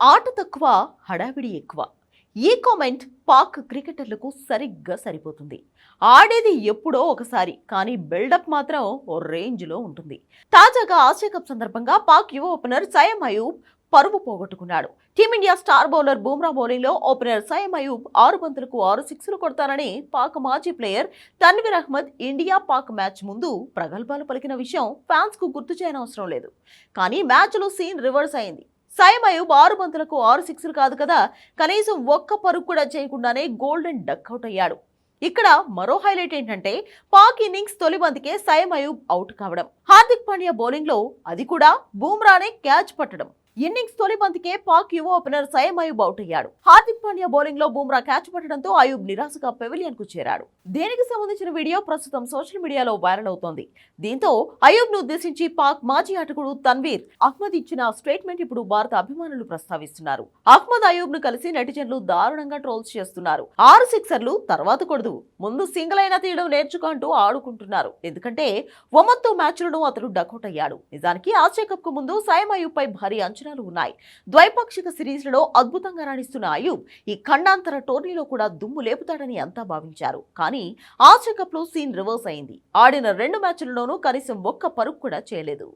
ఆట తక్కువ హడావిడి ఎక్కువ. ఈ కామెంట్ పాక్ క్రికెటర్లకు సరిగ్గా సరిపోతుంది. ఆడేది ఎప్పుడో ఒకసారి కానీ బిల్డప్ మాత్రం ఓ రేంజ్లో ఉంటుంది. తాజాగా ఆసియా కప్ సందర్భంగా పాక్ యువ ఓపెనర్ సయం అయూబ్ పరువు పోగొట్టుకున్నాడు. టీమిండియా స్టార్ బౌలర్ బూమ్రా బౌలింగ్లో ఓపెనర్ సయం అయూబ్ ఆరు బంతులకు ఆరు సిక్స్లు కొడతానని పాక్ మాజీ player Tanvir Ahmed India Pak match ముందు ప్రగల్భాలు పలికిన విషయం ఫ్యాన్స్కు గుర్తు చేయనవసరం లేదు. కానీ మ్యాచ్లో సీన్ రివర్స్ అయింది. సాయం అయూబ్ ఆరు బంతులకు ఆరు సిక్స్లు కాదు కదా? కనీసం ఒక్క పరుగు కూడా చేయకుండానే గోల్డెన్ డక్అవుట్ అయ్యాడు. ఇక్కడ మరో హైలైట్ ఏంటంటే పాక్ ఇన్నింగ్స్ తొలి బంతికే సయం అయూబ్ అవుట్ కావడం. హార్దిక్ పాండ్యా బౌలింగ్లో అది కూడా బూమ్రానే క్యాచ్ పట్టడం. ఇన్నింగ్స్ తొలి బంతికే పాక్ యువ ఓపెనర్ సయం అయూబ్ అవుట్ అయ్యాడు. హార్దిక్ పాండ్యా బౌలింగ్లో బూమ్రా క్యాచ్ పట్టడంతో అయూబ్ నిరాశగా పెవిలియన్కు చేరాడు. దీనికి సంబంధించిన వీడియో ప్రస్తుతం సోషల్ మీడియాలో వైరల్ అవుతోంది. దీంతో అయూబ్ను ఉద్దేశించి పాక్ మాజీ ఆటకుడు తన్వీర్ అహ్మద్ ఇచ్చిన స్టేట్మెంట్ ఇప్పుడు భారత అభిమానులు ప్రస్తావిస్తున్నారు. అహ్మద్ అయూబ్ను కలిసి నెటిజన్లు దారుణంగా ట్రోల్స్ చేస్తున్నారు. ఆరు సిక్సర్లు తర్వాత కొడదు. ముందు సింగిల్ అయినా తీయడం నేర్చుకో అంటూ ఆడుకుంటున్నారు. ఎందుకంటే ఒమన్తో మ్యాచ్లను అతడు డకౌట్ అయ్యాడు. నిజానికి ఆసియా కప్కు ముందు సాయం అయూబ్ పై భారీ అంచనా అంచనాలు ఉన్నాయి. ద్వైపాక్షిక సిరీస్లలో అద్భుతంగా రాణిస్తున్న అయూబ్ ఈ ఖండాంతర టోర్నీలో కూడా దుమ్ము లేపుతాడని అంతా భావించారు. కానీ ఆసియా కప్లో సీన్ రివర్స్ అయింది. ఆడిన రెండు మ్యాచ్లలోనూ కనీసం ఒక్క పరుగు కూడా చేయలేదు.